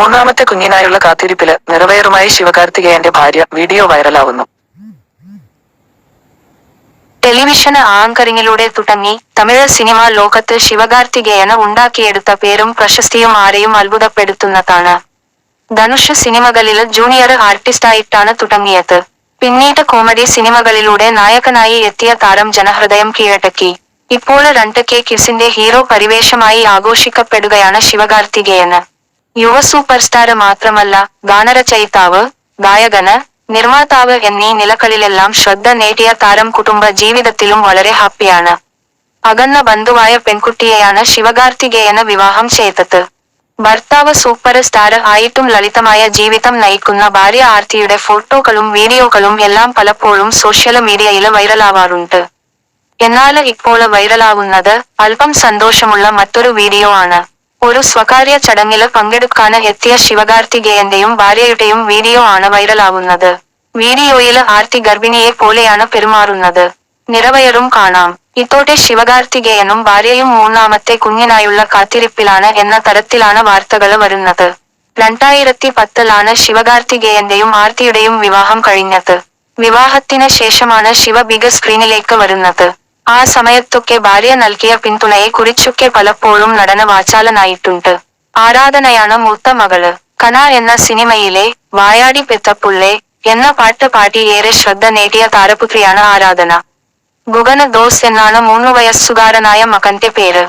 മൂന്നാമത്തെ കുഞ്ഞിനായുള്ള കാത്തിരിപ്പിൽ നിറവേറുമായി ശിവകാർത്തികേയന്റെ ഭാര്യ video വൈറലാവുന്നു. Television ആങ്കറിങ്ങിലൂടെ തുടങ്ങി തമിഴ് സിനിമാ ലോകത്ത് ശിവകാർത്തികേയന് ഉണ്ടാക്കിയെടുത്ത പേരും പ്രശസ്തിയും ആരെയും അത്ഭുതപ്പെടുത്തുന്നതാണ്. ധനുഷ് സിനിമകളിൽ ജൂനിയർ ആർട്ടിസ്റ്റായിട്ടാണ് തുടങ്ങിയത്. പിന്നീട് കോമഡി സിനിമകളിലൂടെ നായകനായി എത്തിയ താരം ജനഹൃദയം കീഴടക്കി. ഇപ്പോൾ രണ്ട് കെ കിസിന്റെ ഹീറോ പരിവേഷമായി ആഘോഷിക്കപ്പെടുകയാണ് ശിവകാർത്തികേയന്. യുവ സൂപ്പർ സ്റ്റാര് മാത്രമല്ല ഗാനരചയിതാവ് ഗായകന് നിർമ്മാതാവ് എന്നീ നിലകളിലെല്ലാം ശ്രദ്ധ നേടിയ താരം കുടുംബ ജീവിതത്തിലും വളരെ ഹാപ്പിയാണ്. അകന്ന ബന്ധുവായ പെൺകുട്ടിയെയാണ് ശിവകാർത്തികേയന് വിവാഹം ചെയ്തത്. ഭർത്താവ് സൂപ്പർ സ്റ്റാർ ആയിട്ടും ലളിതമായ ജീവിതം നയിക്കുന്ന ഭാര്യ ആർത്തിയുടെ ഫോട്ടോകളും വീഡിയോകളും എല്ലാം പലപ്പോഴും സോഷ്യൽ മീഡിയയിൽ വൈറലാവാറുണ്ട്. എന്നാൽ ഇപ്പോൾ വൈറലാവുന്നത് അല്പം സന്തോഷമുള്ള മറ്റൊരു വീഡിയോ ആണ്. ഒരു സ്വകാര്യ ചടങ്ങിൽ പങ്കെടുക്കാൻ എത്തിയ ശിവകാർത്തികേയന്റെയും ഭാര്യയുടെയും വീഡിയോ ആണ് വൈറലാവുന്നത്. വീഡിയോയിൽ ആർത്തി ഗർഭിണിയെ പോലെയാണ് പെരുമാറുന്നത്. നിറവയറും കാണാം. ഇതോടെ ശിവകാർത്തികേയനും ഭാര്യയും മൂന്നാമത്തെ കുഞ്ഞിനായുള്ള കാത്തിരിപ്പിലാണ് എന്ന തരത്തിലാണ് വാർത്തകൾ വരുന്നത്. രണ്ടായിരത്തി പത്തിലാണ് ശിവകാർത്തികേയന്റെയും ആർത്തിയുടെയും വിവാഹം കഴിഞ്ഞത്. വിവാഹത്തിന് ശേഷമാണ് ശിവ ബിഗ് സ്ക്രീനിലേക്ക് വരുന്നത്. ആ സമയത്തൊക്കെ ഭാര്യ നൽകിയ പിന്തുണയെ കുറിച്ചൊക്കെ പലപ്പോഴും നടന വാചാലനായിട്ടുണ്ട്. ആരാധനയാണ് മൂത്ത മകൾ. കന എന്ന സിനിമയിലെ വായാടി പെത്തപ്പുള്ളെ എന്ന പാട്ട് പാടി ഏറെ ശ്രദ്ധ നേടിയ താരപുത്രിയാണ് ആരാധന. ഗുഗന ദോസ് എന്നാണ് മൂന്നു വയസ്സുകാരനായ മകന്റെ പേര്.